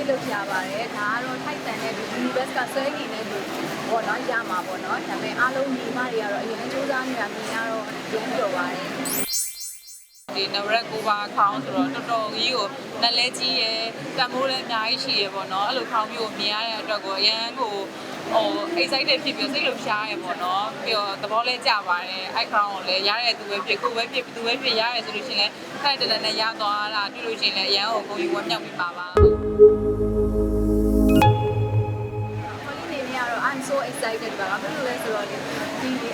စိတ်လှုပ်ရှားပါတယ်ဒါကတော့ထိုက်တန်တဲ့ဒီ universe ကဆွဲနေတဲ့လူပေါ့နော်ရမှာပေါ့နော်ဒါပေမဲ့အားလုံးညီမတွေကတော့အရင်စူးစမ်းနေတာမြင်ရတော့ရမ်းပြောပါတယ်ဒီနဝရက်ကိုပါခေါင်းဆိုတော့တော်တော်ကြီးကိုနက်လဲကြီးရယ်တံမိုးလည်းအများကြီးရှိရယ်ပေါ့နော်အဲ့လိုခေါင်းမျိုးကိုမြင်ရတဲ့အတွက်ကိုအရန်ကိုဟို excited ဖြစ်ပြီးစိတ်လှုပ်ရှားရယ်ပေါ့နော်ပြီးတော့သဘောလဲကျပါတယ်အဲ့ crown ကိုလည်းရတဲ့သူပဲဖြစ်ကိုပဲဖြစ်သူပဲဖြစ်ရရဲဆိုလို့ရှိရင်လည်းခိုက်တလည်းနဲ့ရသွားတာတွေ့လို့ရှိရင်လည်းအရန်ကိုကိုကြီးဝမ်းမြောက်ပြီးပါပါ so excited ပါဘာဖြစ်လို့လဲဆိုတော့ဒီ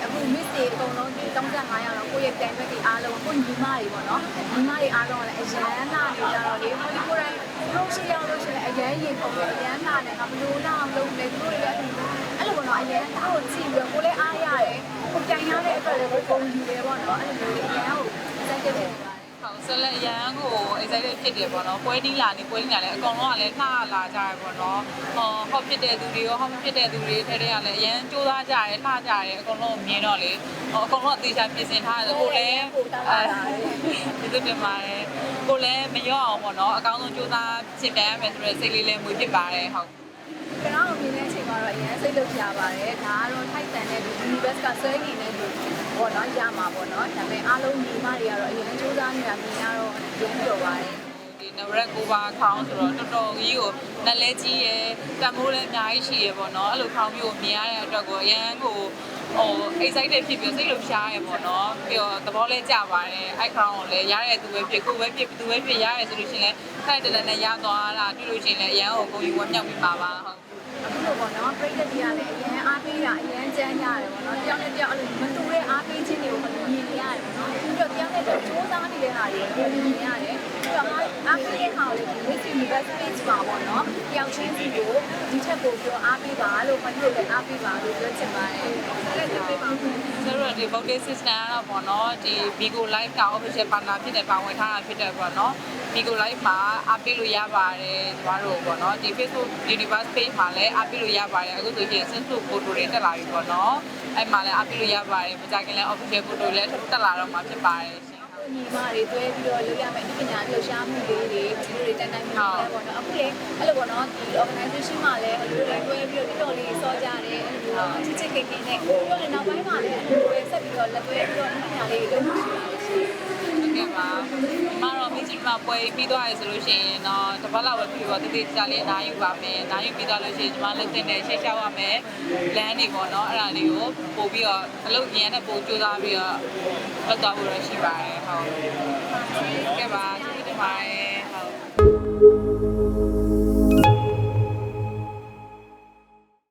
အခု miss တွေအကုန်လုံးဒီ35ရောက်တော့ကိုယ့်ရဲ့တိုင်ဘက်တွေအားလုံးကိုညီမတွေပေါ့နော်ညီမတွေအားလုံးကလည်းအရန်လာနေကြတော့လေဟိုဒီကိုယ်တိုင်လို့ရှိရောက်လို့ရှိရင်အရန်ရင်ပုံပြီးအရန်လာနေငါဘလို့လာအောင်လုပ်နေသူတို့တွေလည်းအဲ့လိုပေါ့နော်အရန်သူတို့ကြည့်ပြီးကိုလည်းအားရတယ်ကိုတိုင်ရတဲ့အတွက်လည်းကိုပုံယူတယ်ပေါ့နော်အဲ့လိုမျိုးအရန်ကို excited ဖြစ်နေပါတယ် ဟုတ် ဆက်လက်ရန်ကို excited ဖြစ်တယ်ပေါ့နော်ပွဲတီးလာနေပွဲတီးလာလဲအကောင်လုံးကလည်းလှလာကြရပေါ့နော်ဟောဟောဖြစ်တဲ့သူတွေရောဟောမဖြစ်တဲ့သူတွေထဲထဲကလည်းအရန်စူးစမ်းကြရဲလှကြရဲအကောင်လုံးမြင်တော့လေဟောအကောင်လုံးအသေးချာပြင်ဆင်ထားတယ်ကိုလည်းဒီလိုတင်ပါတယ်ကိုလည်းမရောအောင်ပေါ့နော်အကောင်းဆုံးစူးစမ်းပြင်ပြရမယ်ဆိုတော့စိတ်လေးလည်းမွေးဖြစ်ပါတယ်ဟုတ်ကျွန်တော်တို့မြင်တဲ့အချိန်မှာတော့အရင်စိတ်လှုပ်ရှားပါတယ်ဒါကတော့ထိုက်တန်တဲ့ဒီ universe ကဆွဲနေတဲ့လူပေါ့နော်ရမှာပေါ့နော်ဒါပေမဲ့အားလုံးညီမတွေကတော့အရင်စူးစမ်း နေတာမြင်ရတော့ရမ်းပြောပါတယ်ဒီနဝရက်ကိုပါခေါင်းဆိုတော့တော်တော်ကြီးကိုနက်လဲကြီးရယ်တံမိုးလည်းအများကြီးရှိရယ်ပေါ့နော်အဲ့လိုခေါင်းမျိုးကိုမြင်ရတဲ့အတွက်ကိုအရန်ကိုဟို excited ဖြစ်ပြီးစိတ်လှုပ်ရှားရယ်ပေါ့နော်ပြီးတော့သဘောလဲကျပါတယ်အဲ့ crown ကိုလည်းရတဲ့သူပဲဖြစ်ကိုပဲဖြစ်သူပဲဖြစ်ရရဲဆိုလို့ရှိရင်လည်းခိုက်တလည်းနဲ့ရသွားတာတွေ့လို့ရှိရင်လည်းအရန်ကိုကိုကြီးဝမ်းမြောက်ပြီးပါပါဟုတ်အခုလိုပေါ့နော်ပြိတ္တတွေကလည်းအရင်အားပေးတာအရင်ကြမ်းကြတယ်ပေါ့နော်တယောက်နဲ့တယောက်အဲ့လိုမတူတဲ့အားပေးခြင်းတွေကိုမြင်နေရတယ်ပေါ့နော်ပြီးတော့တယောက်နဲ့တယောက်စူးစမ်း နေတဲ့ဟာတွေကိုမြင်နေရတယ်ပြီးတော့အားပေးတဲ့ဟာကိုလည်းဒီ Miss Universe page မှာပေါ့နော်တယောက်ချင်းစီကိုဒီချက်ကိုပြောအားပေးပါလို့မတို့လည်းအားပေးပါလို့ပြောချင်ပါတယ်ဆက်လက်ပေးပါဦးဆိုတော့ဒီ voting system ကတော့ပေါ့နော်ဒီ Bigo Live က official partner ဖြစ်တဲ့ပါဝင်ထားတာဖြစ်တဲ့ပေါ့နော် Bigo Live မှာအားပေးလို့ရပါတယ်ကျမတို့ပေါ့နော်ဒီ Facebook Universe page မှာလည်းအားပေးလို့ရပါတယ်အခုဆိုရင် Facebook photo တွေတက်လာပြီပေါ့နော်အဲ့မှာလည်းအားပေးလို့ရပါတယ်မကြခင်လည်း official photo တွေလည်းတက်လာတော့မှာဖြစ်ပါတယ် ရှင်ညီမတွေတွဲပြီးတော့လုပ်ရမယ့်အပညာလှူရှားမှုလေးတွေဒီလိုတွေတန်းတန်းမျိုးလဲပေါ့နော်အခုလေအဲ့လိုပေါ့နော်ဒီ organization မှာလည်းအဲ့လိုတွေတွဲပြီးတော့တော်တော်လေးစောကြတယ်အဲ့လိုချစ်ချစ်ခင်ခင်နဲ့ပြီးတော့လည်းနောက်ပိုင်းမှာလည်းအဲ့လိုတွေဆက်ပြီးတော့လက်တွဲပြီးတော့အပညာလေးတွေလုပ်ရှိပါတယ်ရှင် ဟုတ်ကဲ့ပါမတော့မိကြီးမ ပွဲပြီးသွားရဆိုလို့ရှိရင်တော့တစ်ပတ်လောက်ပဲပြီးတော့တတိကျလေးနားယူပါမယ်နားယူပြီးသွားလို့ရှိရင်ကျမလုပ်တင်တဲ့ရှင်းရှောက်ရမယ်လမ်းတွေပေါ့နော်အဲ့ဒါလေးကိုပို့ပြီးတော့အလုပ်ရန်နဲ့ပို့ကြိုးစားပြီးတော့လုပ်သွားဖို့ရရှိပါတယ်ဟုတ်ကဲ့ပါကျေးဇူးတင်ပါတယ်